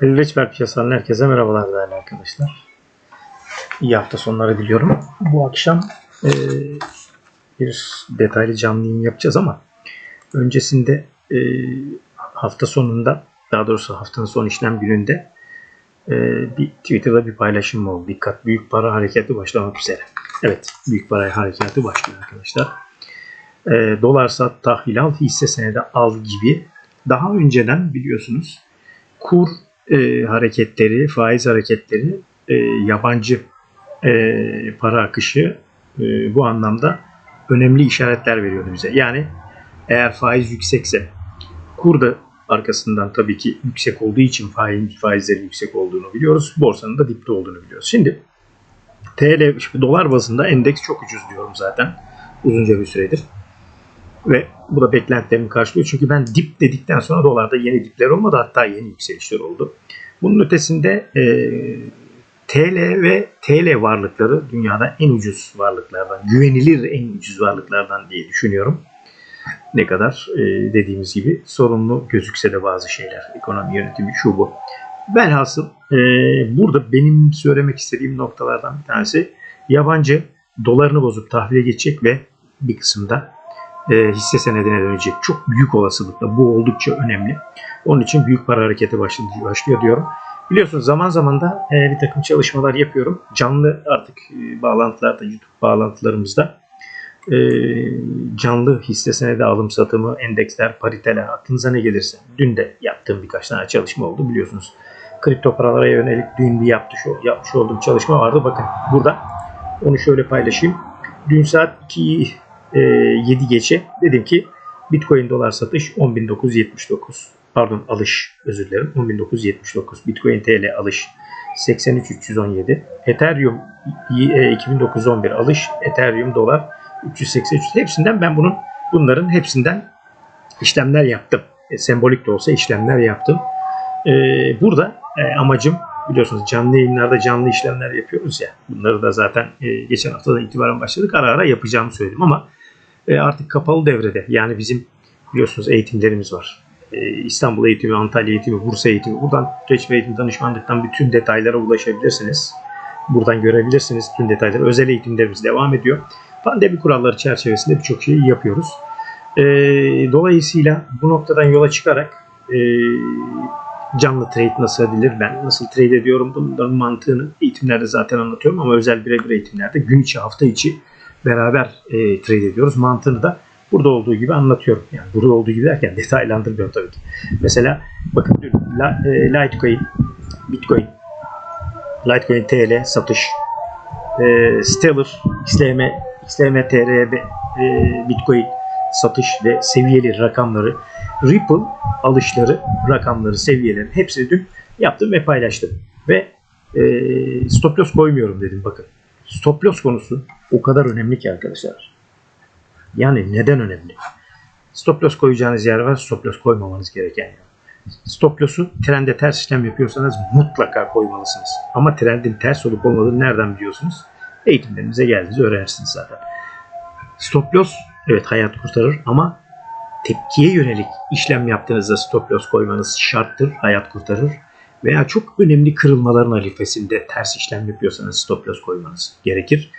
Halil Reçber herkese merhabalar değerli arkadaşlar. İyi hafta sonları diliyorum. Bu akşam e, bir detaylı canlı yayın yapacağız ama öncesinde e, hafta sonunda daha doğrusu haftanın son işlem gününde e, bir Twitter'da bir paylaşım oldu. Dikkat büyük para hareketi başlamak üzere. Evet büyük para hareketi başlıyor arkadaşlar. E, dolar sat tahvil al hisse senedi al gibi daha önceden biliyorsunuz kur e, hareketleri, faiz hareketleri, e, yabancı e, para akışı e, bu anlamda önemli işaretler veriyordu bize. Yani eğer faiz yüksekse kur da arkasından tabii ki yüksek olduğu için faiz, faizlerin yüksek olduğunu biliyoruz. Borsanın da dipte olduğunu biliyoruz. Şimdi TL, dolar bazında endeks çok ucuz diyorum zaten uzunca bir süredir. Ve bu da beklentilerimi karşılıyor. Çünkü ben dip dedikten sonra dolarda yeni dipler olmadı. Hatta yeni yükselişler oldu. Bunun ötesinde e, TL ve TL varlıkları dünyada en ucuz varlıklardan, güvenilir en ucuz varlıklardan diye düşünüyorum. Ne kadar e, dediğimiz gibi sorunlu gözükse de bazı şeyler, ekonomi yönetimi şu bu. Velhasıl e, burada benim söylemek istediğim noktalardan bir tanesi yabancı dolarını bozup tahvile geçecek ve bir kısımda e, hisse senedine dönecek. Çok büyük olasılıkla bu oldukça önemli. Onun için büyük para hareketi başlıyor, başlıyor diyorum. Biliyorsunuz zaman zaman da e, bir takım çalışmalar yapıyorum. Canlı artık e, bağlantılarda, YouTube bağlantılarımızda e, canlı hisse senedi alım satımı, endeksler, pariteler aklınıza ne gelirse. Dün de yaptığım birkaç tane çalışma oldu biliyorsunuz. Kripto paralara yönelik dün bir yapmış, yapmış olduğum çalışma vardı. Bakın burada onu şöyle paylaşayım. Dün saat 2 e, 7 geçe dedim ki Bitcoin dolar satış 10.979 pardon alış özür dilerim 10.979 Bitcoin TL alış 83.317 Ethereum e, 2911 alış Ethereum dolar 383 hepsinden ben bunun bunların hepsinden işlemler yaptım. E, sembolik de olsa işlemler yaptım. E, burada e, amacım biliyorsunuz canlı yayınlarda canlı işlemler yapıyoruz ya. Bunları da zaten e, geçen haftadan itibaren başladık. Ara ara yapacağımı söyledim ama e, artık kapalı devrede. Yani bizim biliyorsunuz eğitimlerimiz var. E, İstanbul eğitimi, Antalya eğitimi, Bursa eğitimi. Buradan Reç ve Eğitim Danışmanlıktan bütün detaylara ulaşabilirsiniz. Buradan görebilirsiniz bütün detayları. Özel eğitimlerimiz devam ediyor. Pandemi kuralları çerçevesinde birçok şeyi yapıyoruz. E, dolayısıyla bu noktadan yola çıkarak canlı trade nasıl edilir, ben nasıl trade ediyorum bunların mantığını eğitimlerde zaten anlatıyorum ama özel birebir eğitimlerde gün içi hafta içi beraber e, trade ediyoruz. Mantığını da burada olduğu gibi anlatıyorum. Yani burada olduğu gibi derken detaylandırmıyorum tabii ki. Mesela bakın dün e, Litecoin, Bitcoin, Litecoin TL satış, e, Stellar, XLM, XLM TR e, Bitcoin satış ve seviyeli rakamları, Ripple alışları, rakamları, seviyeleri hepsini dün yaptım ve paylaştım. Ve e, stop loss koymuyorum dedim bakın. Stop loss konusu o kadar önemli ki arkadaşlar. Yani neden önemli? Stop loss koyacağınız yer var, stop loss koymamanız gereken yer. Stop loss'u trende ters işlem yapıyorsanız mutlaka koymalısınız. Ama trendin ters olup olmadığını nereden biliyorsunuz? Eğitimlerimize geldiğinizde öğrenirsiniz zaten. Stop loss evet hayat kurtarır ama tepkiye yönelik işlem yaptığınızda stop loss koymanız şarttır, hayat kurtarır. Veya çok önemli kırılmaların arifesinde ters işlem yapıyorsanız stop loss koymanız gerekir.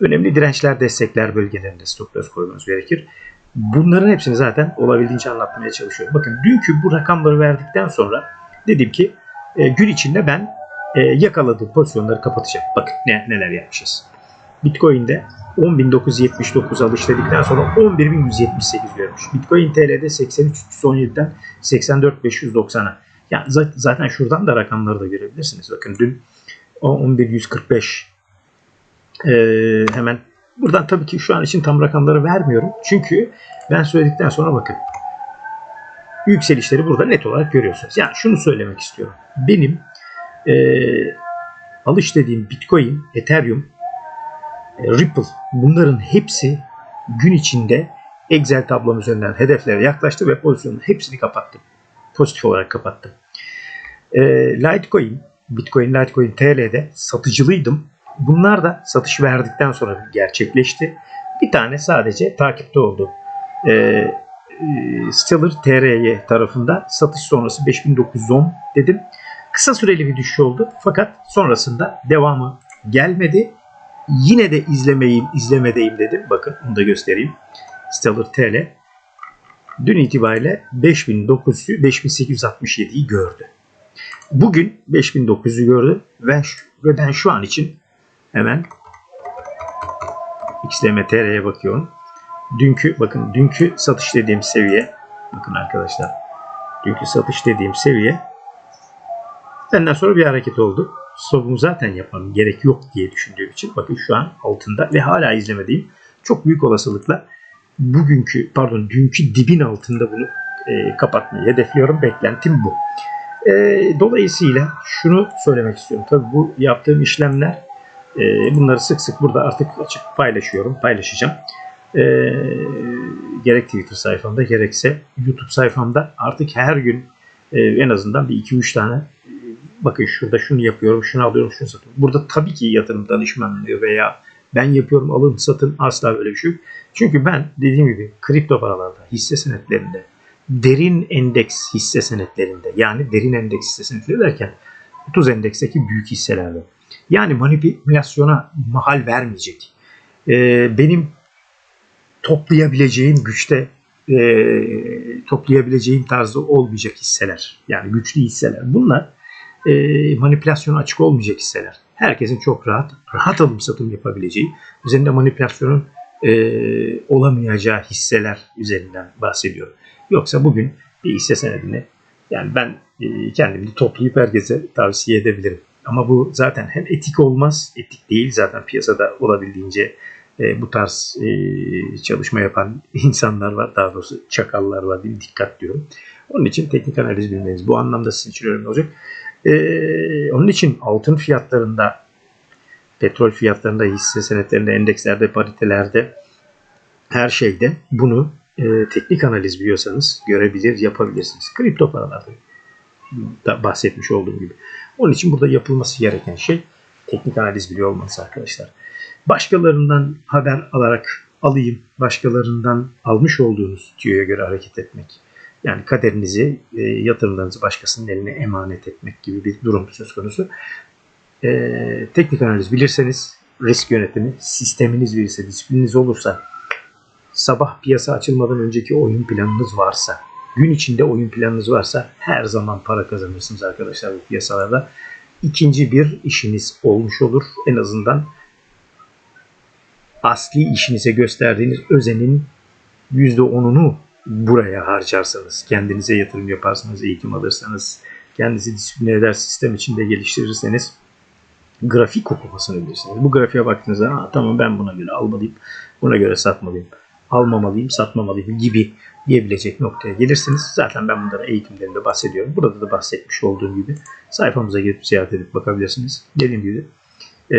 Önemli dirençler, destekler bölgelerinde stop loss koymanız gerekir. Bunların hepsini zaten olabildiğince anlatmaya çalışıyorum. Bakın dünkü bu rakamları verdikten sonra dedim ki e, gün içinde ben e, yakaladığım pozisyonları kapatacağım. Bakın ne, neler yapmışız. Bitcoin'de 10.979 alış dedikten sonra 11.178 görmüş. Bitcoin TL'de 83.317'den 84.590'a. Yani zaten şuradan da rakamları da görebilirsiniz. Bakın dün 11.145 ee, hemen buradan tabii ki şu an için tam rakamları vermiyorum. Çünkü ben söyledikten sonra bakın yükselişleri burada net olarak görüyorsunuz. Yani şunu söylemek istiyorum. Benim e, alış dediğim Bitcoin, Ethereum, e, Ripple bunların hepsi gün içinde Excel tablom üzerinden hedeflere yaklaştı ve pozisyonun hepsini kapattım. Pozitif olarak kapattım. E, Litecoin, Bitcoin, Litecoin TL'de satıcılıydım. Bunlar da satış verdikten sonra gerçekleşti. Bir tane sadece takipte oldu. E, e, Stellar TRY tarafında satış sonrası 5910 dedim. Kısa süreli bir düşüş oldu fakat sonrasında devamı gelmedi. Yine de izlemeyim, izlemedeyim dedim. Bakın onu da göstereyim. Stellar TL dün itibariyle 5900'ü 5867'yi gördü. Bugün 5900'ü gördü ve, ve ben şu an için hemen XLMTR'ye bakıyorum. Dünkü bakın dünkü satış dediğim seviye bakın arkadaşlar dünkü satış dediğim seviye benden sonra bir hareket oldu. Stopumu zaten yapmam gerek yok diye düşündüğüm için bakın şu an altında ve hala izlemediğim çok büyük olasılıkla bugünkü pardon dünkü dibin altında bunu e, kapatmayı hedefliyorum. Beklentim bu. E, dolayısıyla şunu söylemek istiyorum. Tabii bu yaptığım işlemler e, bunları sık sık burada artık açık paylaşıyorum. Paylaşacağım. E, gerek Twitter sayfamda gerekse YouTube sayfamda artık her gün e, en azından bir 2-3 tane e, bakın şurada şunu yapıyorum, şunu alıyorum, şunu satıyorum. Burada tabii ki yatırım danışmanlığı veya ben yapıyorum alın satın asla böyle bir şey yok. Çünkü ben dediğim gibi kripto paralarda, hisse senetlerinde, derin endeks hisse senetlerinde yani derin endeks hisse senetleri derken 30 endeksteki büyük hisselerde yani manipülasyona mahal vermeyecek. Ee, benim toplayabileceğim güçte e, toplayabileceğim tarzda olmayacak hisseler. Yani güçlü hisseler. Bunlar e, manipülasyona açık olmayacak hisseler. Herkesin çok rahat, rahat alım satım yapabileceği, üzerinde manipülasyonun e, olamayacağı hisseler üzerinden bahsediyorum. Yoksa bugün bir hisse senedini yani ben e, kendimde toplayıp herkese tavsiye edebilirim. Ama bu zaten hem etik olmaz, etik değil zaten piyasada olabildiğince e, bu tarz e, çalışma yapan insanlar var. Daha doğrusu çakallar var mi? Dikkat diyorum. Onun için teknik analiz bilmeniz bu anlamda sizin için önemli olacak. E, onun için altın fiyatlarında, petrol fiyatlarında, hisse senetlerinde, endekslerde, paritelerde her şeyde bunu e, teknik analiz biliyorsanız görebilir, yapabilirsiniz. Kripto paralarda da bahsetmiş olduğum gibi. Onun için burada yapılması gereken şey teknik analiz biliyor olmanız arkadaşlar. Başkalarından haber alarak alayım, başkalarından almış olduğunuz tüyoya göre hareket etmek. Yani kaderinizi, e, yatırımlarınızı başkasının eline emanet etmek gibi bir durum söz konusu. E, teknik analiz bilirseniz, risk yönetimi, sisteminiz verirse, disiplininiz olursa, sabah piyasa açılmadan önceki oyun planınız varsa, gün içinde oyun planınız varsa her zaman para kazanırsınız arkadaşlar bu piyasalarda. İkinci bir işiniz olmuş olur. En azından asli işinize gösterdiğiniz özenin %10'unu buraya harcarsanız, kendinize yatırım yaparsanız, eğitim alırsanız, kendinizi disipline eder sistem içinde geliştirirseniz grafik okumasını bilirsiniz. Bu grafiğe baktığınızda tamam ben buna göre almalıyım, buna göre satmalıyım, almamalıyım, satmamalıyım gibi diyebilecek noktaya gelirsiniz. Zaten ben bunların eğitimlerinde bahsediyorum. Burada da bahsetmiş olduğum gibi sayfamıza girip ziyaret edip bakabilirsiniz. Dediğim gibi e,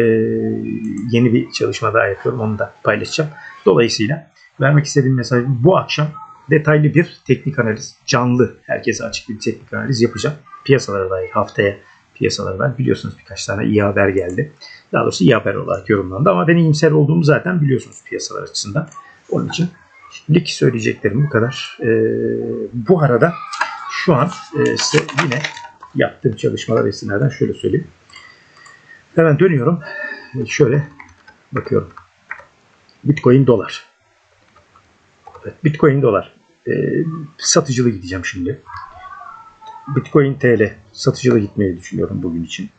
yeni bir çalışma daha yapıyorum. Onu da paylaşacağım. Dolayısıyla vermek istediğim mesaj bu akşam detaylı bir teknik analiz, canlı, herkese açık bir teknik analiz yapacağım. Piyasalara dair haftaya piyasalara dair biliyorsunuz birkaç tane iyi haber geldi. Daha doğrusu iyi haber olarak yorumlandı ama ben iyimser olduğumu zaten biliyorsunuz piyasalar açısından. Onun için şimdilik söyleyeceklerim bu kadar. Ee, bu arada şu an e, size yine yaptığım çalışmalar esinlerden şöyle söyleyeyim. Hemen dönüyorum. Şöyle bakıyorum. Bitcoin dolar. Evet, Bitcoin dolar. Ee, satıcılı gideceğim şimdi. Bitcoin TL satıcılı gitmeyi düşünüyorum bugün için.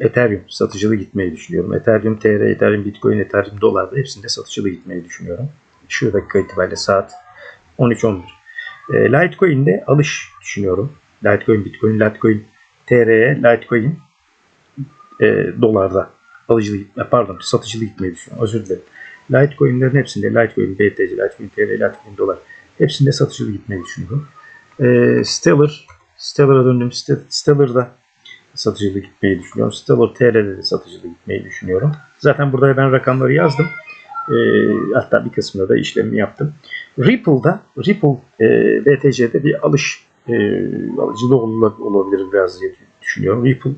Ethereum satıcılı gitmeyi düşünüyorum. Ethereum TR, Ethereum Bitcoin, Ethereum dolarda hepsinde satıcılı gitmeyi düşünüyorum. Şu dakika itibariyle saat 13.11. E, Litecoin'de alış düşünüyorum. Litecoin, Bitcoin, Litecoin TR'ye, Litecoin e, dolarda alıcılı gitme, pardon satıcılı gitmeyi düşünüyorum. Özür dilerim. Litecoin'lerin hepsinde Litecoin, BTC, Litecoin TR, Litecoin dolar hepsinde satıcılı gitmeyi düşünüyorum. E, Stellar, Stellar'a döndüm. Stellar'da satıcılı gitmeyi düşünüyorum. Stellar TR'de de satıcılı gitmeyi düşünüyorum. Zaten burada ben rakamları yazdım. E, hatta bir kısmında da işlemimi yaptım. Ripple'da, Ripple e, BTC'de bir alış e, alıcılı olabilir biraz diye düşünüyorum. Ripple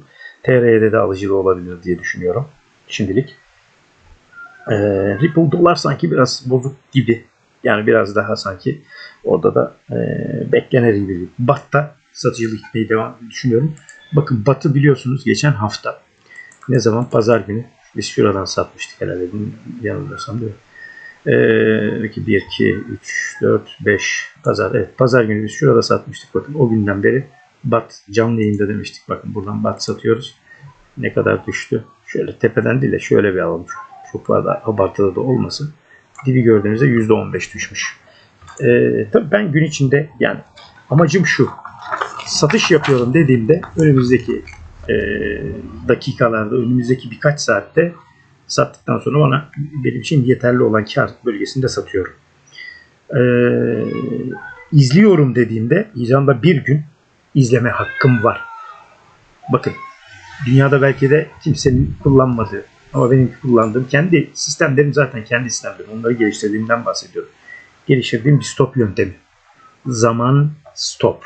TR'de de alıcılı olabilir diye düşünüyorum şimdilik. E, Ripple dolar sanki biraz bozuk gibi. Yani biraz daha sanki orada da e, beklenir gibi. Batta satıcılık gitmeyi devam düşünüyorum. Bakın Batı biliyorsunuz geçen hafta ne zaman pazar günü biz şuradan satmıştık herhalde yanılmıyorsam değil mi? Ee, 2, 1, 2, 3, 4, 5 pazar. Evet pazar günü biz şurada satmıştık. Bakın o günden beri bat canlı yayında demiştik. Bakın buradan bat satıyoruz. Ne kadar düştü? Şöyle tepeden değil de şöyle bir alalım. Çok fazla abartılı da olmasın. Dibi gördüğünüzde %15 düşmüş. Ee, tabii ben gün içinde yani amacım şu. Satış yapıyorum dediğimde önümüzdeki e, dakikalarda, önümüzdeki birkaç saatte sattıktan sonra bana benim için yeterli olan kar bölgesinde satıyorum. Ee, izliyorum dediğimde icanda bir gün izleme hakkım var. Bakın dünyada belki de kimsenin kullanmadığı ama benim kullandığım kendi sistemlerim zaten kendi sistemlerim. Onları geliştirdiğimden bahsediyorum. Geliştirdiğim bir stop yöntemi. Zaman stop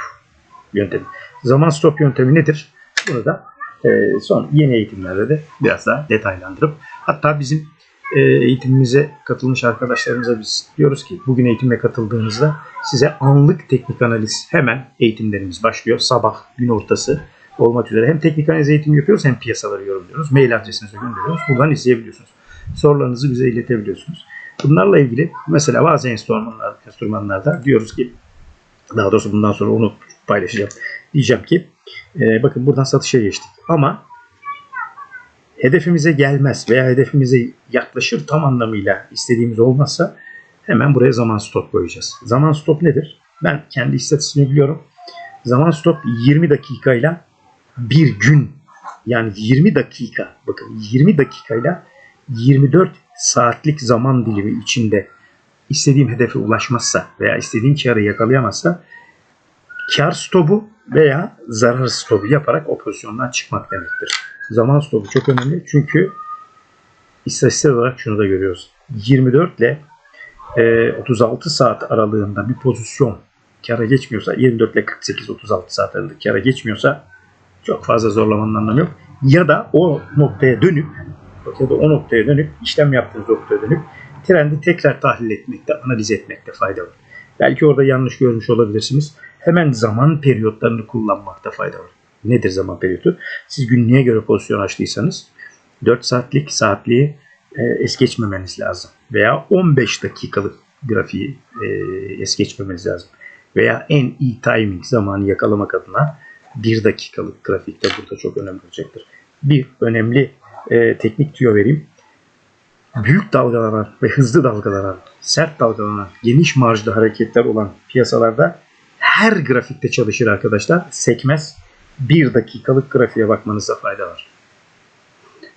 yöntemi. Zaman stop yöntemi nedir? Bunu da e, son yeni eğitimlerde de biraz daha detaylandırıp hatta bizim e, eğitimimize katılmış arkadaşlarımıza biz diyoruz ki bugün eğitime katıldığınızda size anlık teknik analiz hemen eğitimlerimiz başlıyor. Sabah gün ortası olmak üzere hem teknik analiz eğitimi yapıyoruz hem piyasaları yorumluyoruz. Mail adresinize gönderiyoruz. Buradan izleyebiliyorsunuz. Sorularınızı bize iletebiliyorsunuz. Bunlarla ilgili mesela bazı enstrümanlar, enstrümanlarda diyoruz ki daha doğrusu bundan sonra onu paylaşacağım. Diyeceğim ki e, bakın buradan satışa geçtik ama hedefimize gelmez veya hedefimize yaklaşır tam anlamıyla istediğimiz olmazsa hemen buraya zaman stop koyacağız. Zaman stop nedir? Ben kendi istatistiğini biliyorum. Zaman stop 20 dakikayla bir gün yani 20 dakika bakın 20 dakikayla 24 saatlik zaman dilimi içinde istediğim hedefe ulaşmazsa veya istediğim karı yakalayamazsa kar stopu veya zarar stopu yaparak o pozisyondan çıkmak demektir. Zaman stopu çok önemli çünkü istatistik olarak şunu da görüyoruz. 24 ile e, 36 saat aralığında bir pozisyon kara geçmiyorsa 24 ile 48-36 saat aralığında kara geçmiyorsa çok fazla zorlamanın anlamı yok. Ya da o noktaya dönüp ya da o noktaya dönüp işlem yaptığınız noktaya dönüp trendi tekrar tahlil etmekte, analiz etmekte fayda var. Belki orada yanlış görmüş olabilirsiniz. Hemen zaman periyotlarını kullanmakta fayda var. Nedir zaman periyodu? Siz günlüğe göre pozisyon açtıysanız 4 saatlik saatliği e, es geçmemeniz lazım. Veya 15 dakikalık grafiği e, es geçmemeniz lazım. Veya en iyi timing zamanı yakalamak adına 1 dakikalık grafik de burada çok önemli olacaktır. Bir önemli e, teknik tüyo vereyim. Büyük dalgalanan ve hızlı dalgalanan, sert dalgalanan, geniş marjlı hareketler olan piyasalarda her grafikte çalışır arkadaşlar. Sekmez. Bir dakikalık grafiğe bakmanıza fayda var.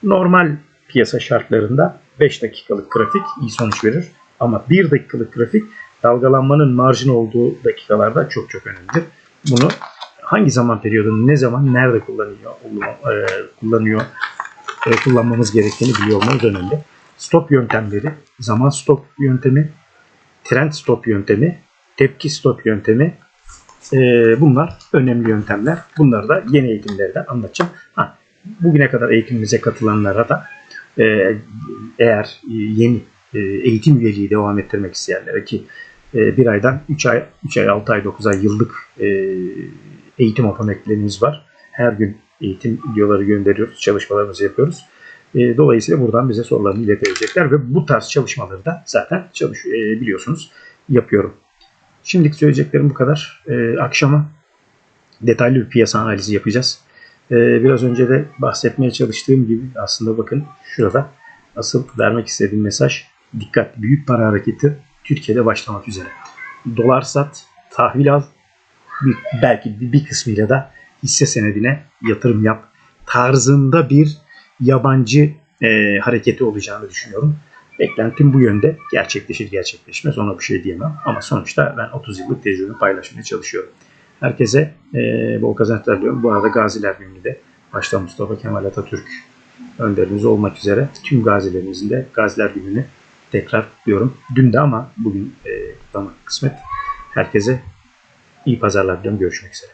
Normal piyasa şartlarında 5 dakikalık grafik iyi sonuç verir. Ama 1 dakikalık grafik dalgalanmanın marjin olduğu dakikalarda çok çok önemlidir. Bunu hangi zaman periyodunu ne zaman nerede kullanıyor, e, kullanıyor e, kullanmamız gerektiğini biliyor olmamız önemli. Stop yöntemleri, zaman stop yöntemi, trend stop yöntemi, tepki stop yöntemi e, bunlar önemli yöntemler. Bunları da yeni eğitimlerde anlatacağım. Ha, bugüne kadar eğitimimize katılanlara da eğer yeni eğitim üyeliği devam ettirmek isteyenlere ki bir aydan 3 ay, 3 ay, 6 ay, 9 ay yıllık eğitim aboneliklerimiz var. Her gün eğitim videoları gönderiyoruz, çalışmalarımızı yapıyoruz. E, dolayısıyla buradan bize sorularını iletebilecekler ve bu tarz çalışmaları da zaten çalış e, biliyorsunuz yapıyorum. Şimdilik söyleyeceklerim bu kadar. E, akşama detaylı bir piyasa analizi yapacağız. Biraz önce de bahsetmeye çalıştığım gibi aslında bakın şurada asıl vermek istediğim mesaj dikkat büyük para hareketi Türkiye'de başlamak üzere. Dolar sat, tahvil al, bir, belki bir, kısmıyla da hisse senedine yatırım yap tarzında bir yabancı e, hareketi olacağını düşünüyorum. Beklentim bu yönde. Gerçekleşir gerçekleşmez ona bir şey diyemem. Ama sonuçta ben 30 yıllık tecrübemi paylaşmaya çalışıyorum. Herkese e, bol kazançlar diliyorum. Bu arada Gaziler Günü de başta Mustafa Kemal Atatürk önderimiz olmak üzere tüm gazilerimizin de Gaziler Günü'nü tekrar diyorum. Dün de ama bugün e, kutlamak kısmet. Herkese iyi pazarlar diliyorum. Görüşmek üzere.